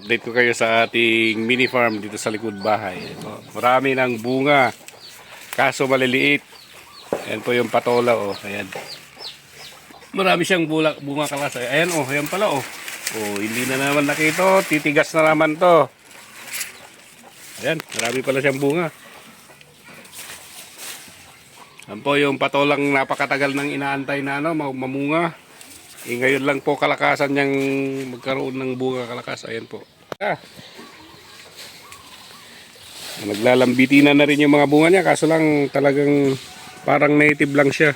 Update ko kayo sa ating mini farm dito sa likod bahay. Ito, marami ng bunga. Kaso maliliit. Ayan po yung patola oh. Ayan. Marami siyang bula, bunga kalas. Ayan oh, ayan pala oh. Oh, hindi na naman nakito. Titigas na naman to. Ayan, marami pala siyang bunga. Yan po yung patolang napakatagal nang inaantay na ano, ma- mamunga. Eh, ngayon lang po kalakasan niyang magkaroon ng bunga kalakas. Ayan po. Ah. Naglalambitinan na rin yung mga bunga niya. Kaso lang talagang parang native lang siya.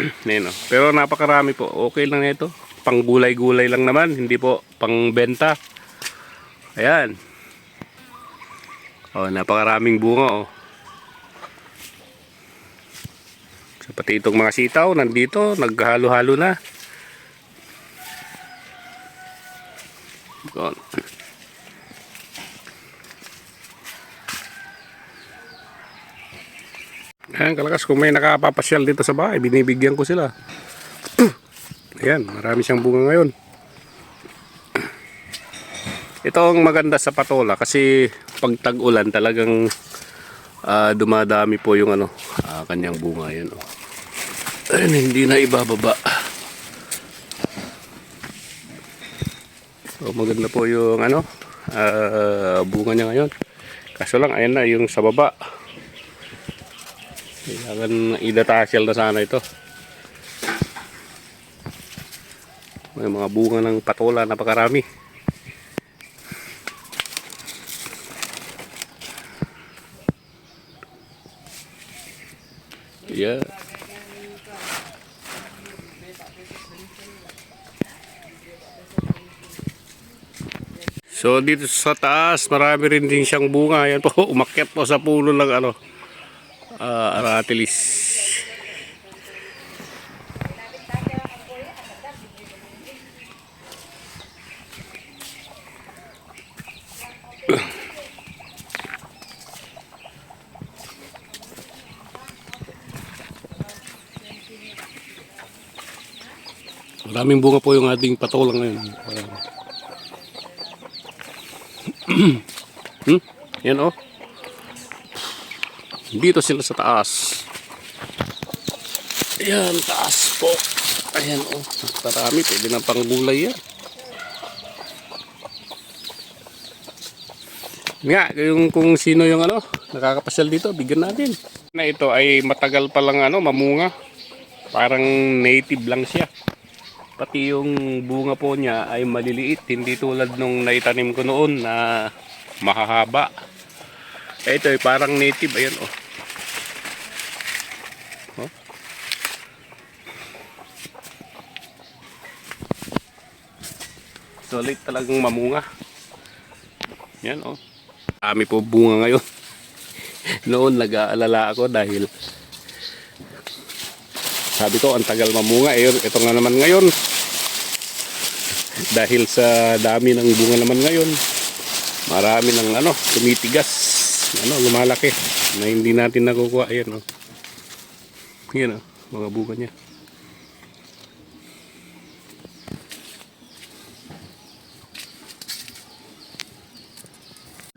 Ayan, oh. Pero napakarami po. Okay lang na ito. Pang gulay-gulay lang naman. Hindi po pang benta. Ayan. Oh, napakaraming bunga oh. So, pati itong mga sitaw nandito, naghalo-halo na. Ayan, kalakas, kung may nakapapasyal dito sa bahay, binibigyan ko sila. Ayan, marami siyang bunga ngayon. Ito ang maganda sa patola kasi pag tag-ulan talagang ah, dumadami po yung ano, ah, kanyang bunga yan. Oh. Ayun, hindi na ibababa. So, maganda po yung ano, ah, bunga niya ngayon. Kaso lang, ayan na, yung sa baba. Kailangan idatasyal na sana ito. May mga bunga ng patola, napakarami. Yeah. So dito sa taas, marami rin din siyang bunga. Yan po, umakyat po sa puno ng ano, ah, aratilis. Maraming bunga po yung ating patolang ngayon. Hmm? Yan oh. Dito sila sa taas. Ayan, taas po. Ayan oh. Marami. Pwede na pang gulay yan. Nga, yung kung sino yung ano, nakakapasyal dito, bigyan natin. Na ito ay matagal pa lang ano, mamunga. Parang native lang siya. Pati yung bunga po niya ay maliliit, hindi tulad nung naitanim ko noon na mahahaba. Ito ay parang native, ayan oh. Solid talagang mamunga. Yan oh. Dami po bunga ngayon. noon nag-aalala ako dahil sabi ko ang tagal mamunga eh ito nga naman ngayon dahil sa dami ng bunga naman ngayon marami ng ano tumitigas ano lumalaki na hindi natin nakukuha ayan oh yan oh mga bunga niya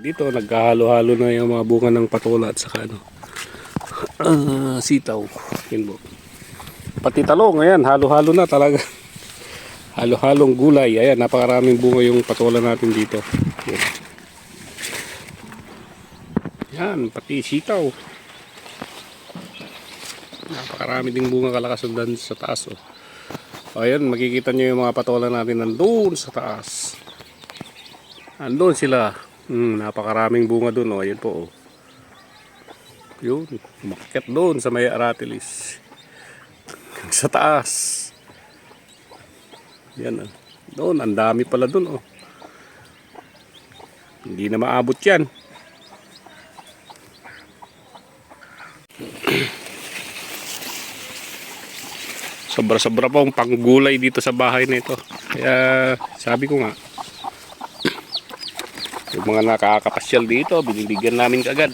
dito nagkahalo-halo na yung mga bunga ng patola at saka ano ah, sitaw. Yun pati talong ayan halo-halo na talaga. Halo-halong gulay. Ayan napakaraming bunga yung patola natin dito. Yan, pati sitaw. Napakarami ding bunga kalakasan sa taas oh. ayan makikita nyo yung mga patola natin nandun sa taas. Andun sila hmm, napakaraming bunga dun oh. ayan po oh. yun umakyat doon sa may aratilis sa taas. Yan ah. Doon, ang dami pala doon oh. Hindi na maabot yan. Sobra-sobra pa ang panggulay dito sa bahay na ito. Kaya sabi ko nga, yung mga nakakapasyal dito, binibigyan namin kagad.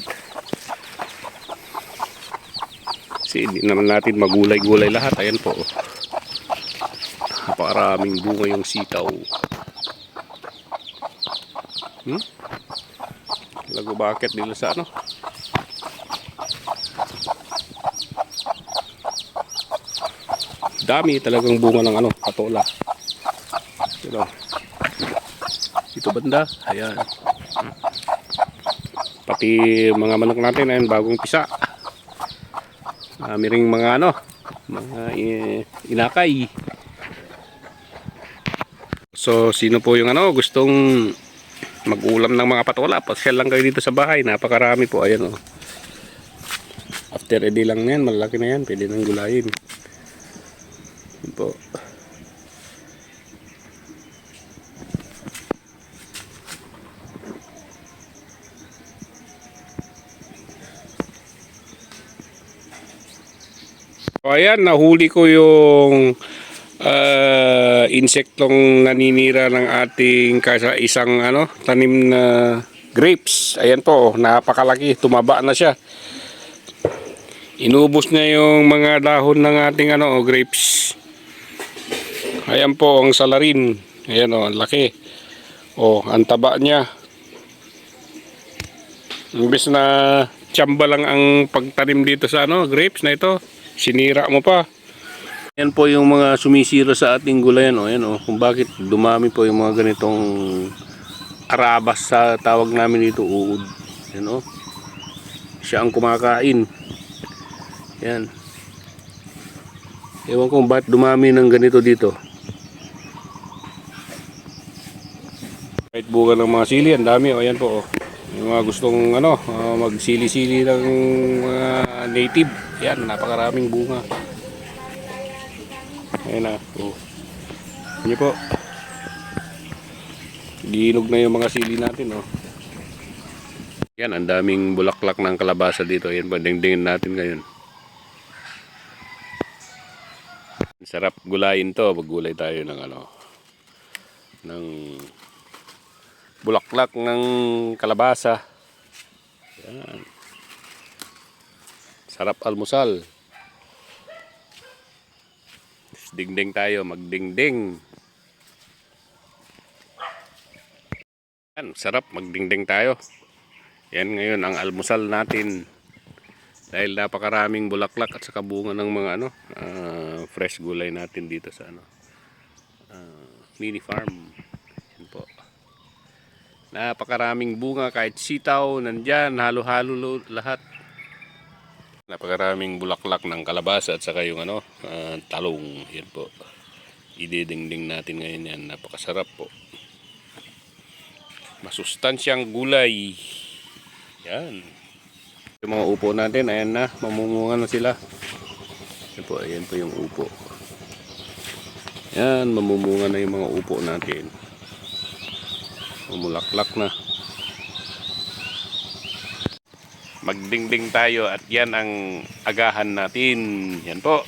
Kasi hindi naman natin magulay-gulay lahat. Ayan po. oh. Napakaraming bunga yung sitaw. Hmm? Lago bakit nila sa ano? Dami talagang bunga ng ano, patola. Ito. Dito banda, ayan. Pati mga manok natin, ayan, bagong pisa. Marami ring mga ano, mga eh, inakay. So, sino po yung ano, gustong mag-ulam ng mga patola, pasyal lang kayo dito sa bahay. Napakarami po, ayan oh. After day lang na yan, malaki na yan, pwede nang gulayin. So, ayan, nahuli ko yung ah, insektong naninira ng ating kasa isang ano, tanim na grapes. Ayan po, oh, napakalaki, tumaba na siya. Inubos niya yung mga dahon ng ating ano, oh, grapes. Ayan po ang salarin. Ayan oh, ang laki. Oh, ang taba niya. Imbes na tsamba lang ang pagtanim dito sa ano, grapes na ito. Sinira mo pa. Yan po yung mga sumisira sa ating gulayan. O, yan, o, kung bakit dumami po yung mga ganitong arabas sa tawag namin dito, uod. Yan, o. Siya ang kumakain. Yan. Ewan ko kung bakit dumami ng ganito dito. Kahit bunga ng mga sili, ang dami. O, yan po, o. Yung mga gustong ano, ah, magsili-sili ng mga native. Yan, napakaraming bunga. Ayan na. Oh. Yan po. Ginog na yung mga sili natin. Oh. Yan, ang daming bulaklak ng kalabasa dito. Yan po, dingdingin natin ngayon. Sarap gulayin to. Maggulay tayo ng ano, ng bulaklak ng kalabasa. Yan. Sarap almusal. Dingding tayo, magdingding. Yan, sarap magdingding tayo. Yan ngayon ang almusal natin. Dahil napakaraming bulaklak at saka bunga ng mga ano, ah, fresh gulay natin dito sa ano, ah, mini farm. Yan po. Napakaraming bunga kahit sitaw nandyan, halo-halo lo- lahat. Napakaraming bulaklak ng kalabasa at saka yung ano, ah, talong. Yan po. Ididingding natin ngayon yan. Napakasarap po. Masustansyang gulay. Yan. Yung mga upo natin, ayan na. Mamumunga na sila. Yan po, ayan po yung upo. Yan, mamumunga na yung mga upo natin. Mamulaklak na. Magdingding tayo at yan ang agahan natin. Yan po.